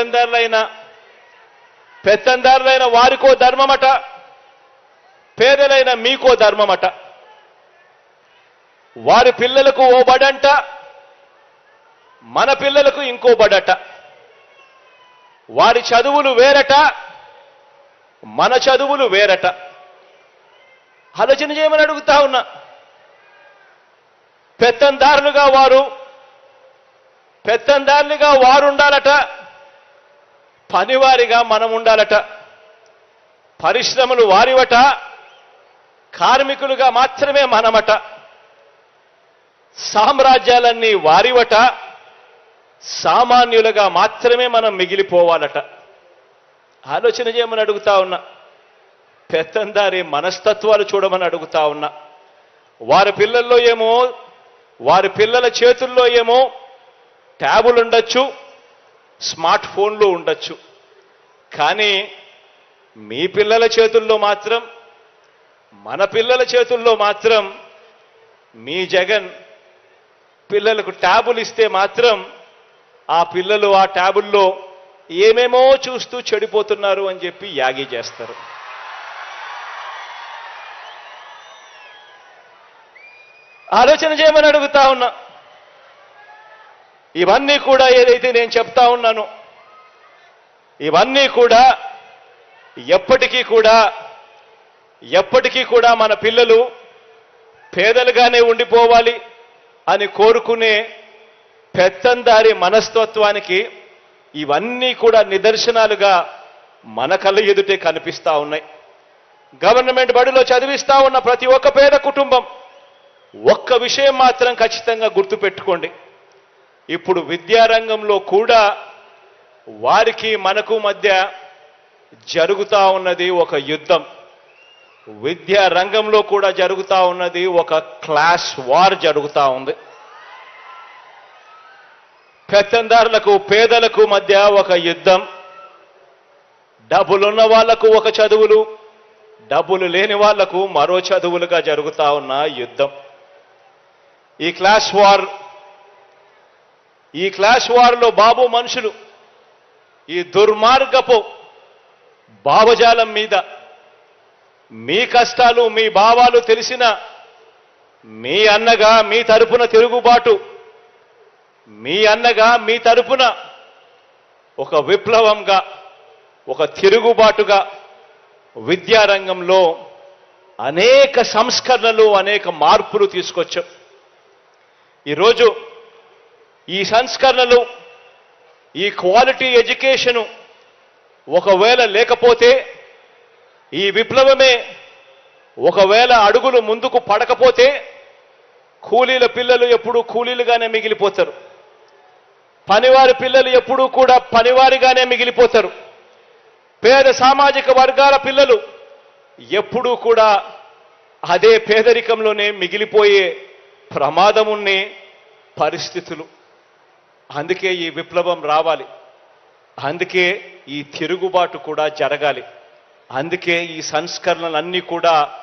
పెత్తందారులైన పెత్తందారులైన వారికో ధర్మమట పేదలైన మీకో ధర్మమట. వారి పిల్లలకు ఓ బడంట మన పిల్లలకు ఇంకో బడట. వారి చదువులు వేరట మన చదువులు వేరట. ఆలోచన చేయమని అడుగుతా ఉన్నా. పెత్తందారులుగా వారు పెత్తందారులుగా వారుండాలట పనివారిగా మనం ఉండాలట. పరిశ్రమలు వారివట కార్మికులుగా మాత్రమే మనమట. సామ్రాజ్యాలన్నీ వారివట సామాన్యులుగా మాత్రమే మనం మిగిలిపోవాలట. ఆలోచన చేయమని అడుగుతా ఉన్నా. పెత్తందారి మనస్తత్వాలు చూడమని అడుగుతా ఉన్నా. వారి పిల్లల్లో ఏమో వారి పిల్లల చేతుల్లో ఏమో ట్యాబులు ఉండొచ్చు స్మార్ట్ ఫోన్లు ఉండొచ్చు. కానీ మీ పిల్లల చేతుల్లో మాత్రం మన పిల్లల చేతుల్లో మాత్రం మీ జగన్ పిల్లలకు ట్యాబులు ఇస్తే మాత్రం ఆ పిల్లలు ఆ ట్యాబుల్లో ఏమేమో చూస్తూ చెడిపోతున్నారు అని చెప్పి యాగి చేస్తారు. ఆలోచన చేయమని అడుగుతా ఉన్నా. ఇవన్నీ కూడా ఏదైతే నేను చెప్తా ఉన్నానో ఇవన్నీ కూడా ఎప్పటికీ కూడా ఎప్పటికీ కూడా మన పిల్లలు పేదలుగానే ఉండిపోవాలి అని కోరుకునే పెత్తందారి మనస్తత్వానికి ఇవన్నీ కూడా నిదర్శనాలుగా మన కళ్ళ ఎదుటే కనిపిస్తూ ఉన్నాయి. గవర్నమెంట్ బడిలో చదివిస్తా ఉన్న ప్రతి ఒక్క పేద కుటుంబం ఒక్క విషయం మాత్రం ఖచ్చితంగా గుర్తుపెట్టుకోండి. ఇప్పుడు విద్యారంగంలో కూడా వారికి మనకు మధ్య జరుగుతూ ఉన్నది ఒక యుద్ధం. విద్యా రంగంలో కూడా జరుగుతూ ఉన్నది ఒక క్లాస్ వార్ జరుగుతూ ఉంది. పెత్తందారులకు పేదలకు మధ్య ఒక యుద్ధం. డబ్బులున్న వాళ్ళకు ఒక చదువులు. డబ్బులు లేని వాళ్ళకు మరో చదువులుగా జరుగుతూ ఉన్న యుద్ధం. ఈ క్లాస్ వార్ ఈ క్లాస్ వార్లో బాబు మనుషులు ఈ దుర్మార్గపు భావజాలం మీద మీ కష్టాలు మీ భావాలు తెలిసిన మీ అన్నగా మీ తరపున తిరుగుబాటు మీ అన్నగా మీ తరపున ఒక విప్లవంగా ఒక తిరుగుబాటుగా విద్యారంగంలో అనేక సంస్కరణలు అనేక మార్పులు తీసుకొచ్చాం. ఈరోజు ఈ సంస్కరణలు ఈ క్వాలిటీ ఎడ్యుకేషను ఒకవేళ లేకపోతే ఈ విప్లవమే ఒకవేళ అడుగులు ముందుకు పడకపోతే కూలీల పిల్లలు ఎప్పుడూ కూలీలుగానే మిగిలిపోతారు. పనివారి పిల్లలు ఎప్పుడూ కూడా పనివారిగానే మిగిలిపోతారు. పేద సామాజిక వర్గాల పిల్లలు ఎప్పుడూ కూడా అదే పేదరికంలోనే మిగిలిపోయే ప్రమాదమున్నే పరిస్థితులు. అందుకే ఈ విప్లవం రావాలి. అందుకే ఈ తిరుగుబాటు కూడా జరగాలి. అందుకే ఈ సంస్కరణలన్నీ కూడా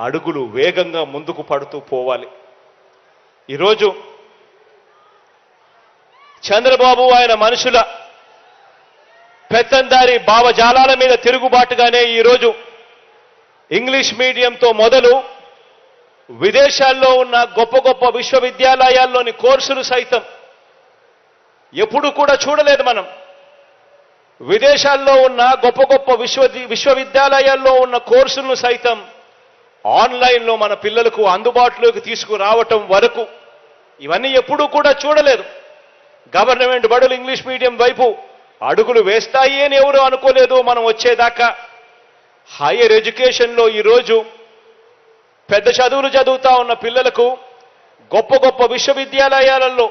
అడుగులు వేగంగా ముందుకు పడుతూ పోవాలి. ఈరోజు చంద్రబాబు ఆయన మనుషుల పెత్తందారి భావజాలాల మీద తిరుగుబాటుగానే ఈరోజు ఇంగ్లీష్ మీడియంతో మొదలు విదేశాల్లో ఉన్న గొప్ప గొప్ప విశ్వవిద్యాలయాల్లోని కోర్సులు సైతం ఎప్పుడు కూడా చూడలేదు మనం. విదేశాల్లో ఉన్న గొప్ప గొప్ప విశ్వ విశ్వవిద్యాలయాల్లో ఉన్న కోర్సులను సైతం ఆన్లైన్లో మన పిల్లలకు అందుబాటులోకి తీసుకురావటం వరకు ఇవన్నీ ఎప్పుడూ కూడా చూడలేదు. గవర్నమెంట్ బడులు ఇంగ్లీష్ మీడియం వైపు అడుగులు వేస్తాయి అని ఎవరు అనుకోలేదు మనం వచ్చేదాకా. హైయర్ ఎడ్యుకేషన్లో ఈరోజు పెద్ద చదువులు చదువుతా ఉన్న పిల్లలకు గొప్ప గొప్ప విశ్వవిద్యాలయాలలో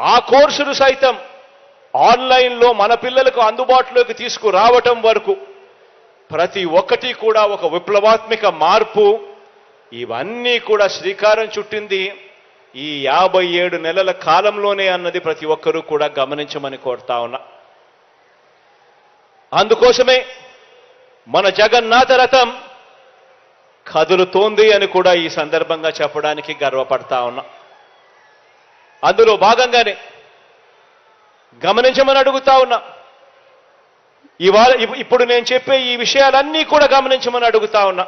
ఆ కోర్సులు సైతం ఆన్లైన్లో మన పిల్లలకు అందుబాటులోకి తీసుకురావటం వరకు ప్రతి ఒక్కటి కూడా ఒక విప్లవాత్మక మార్పు. ఇవన్నీ కూడా శ్రీకారం చుట్టింది ఈ యాభై ఏడు నెలల కాలంలోనే అన్నది ప్రతి ఒక్కరూ కూడా గమనించమని కోరుతా ఉన్నా. అందుకోసమే మన జగన్నాథ రథం కదులుతోంది అని కూడా ఈ సందర్భంగా చెప్పడానికి గర్వపడతా ఉన్నా. అందులో భాగంగానే గమనించమని అడుగుతా ఉన్నా. ఇవాళ ఇప్పుడు నేను చెప్పే ఈ విషయాలన్నీ కూడా గమనించమని అడుగుతా ఉన్నా.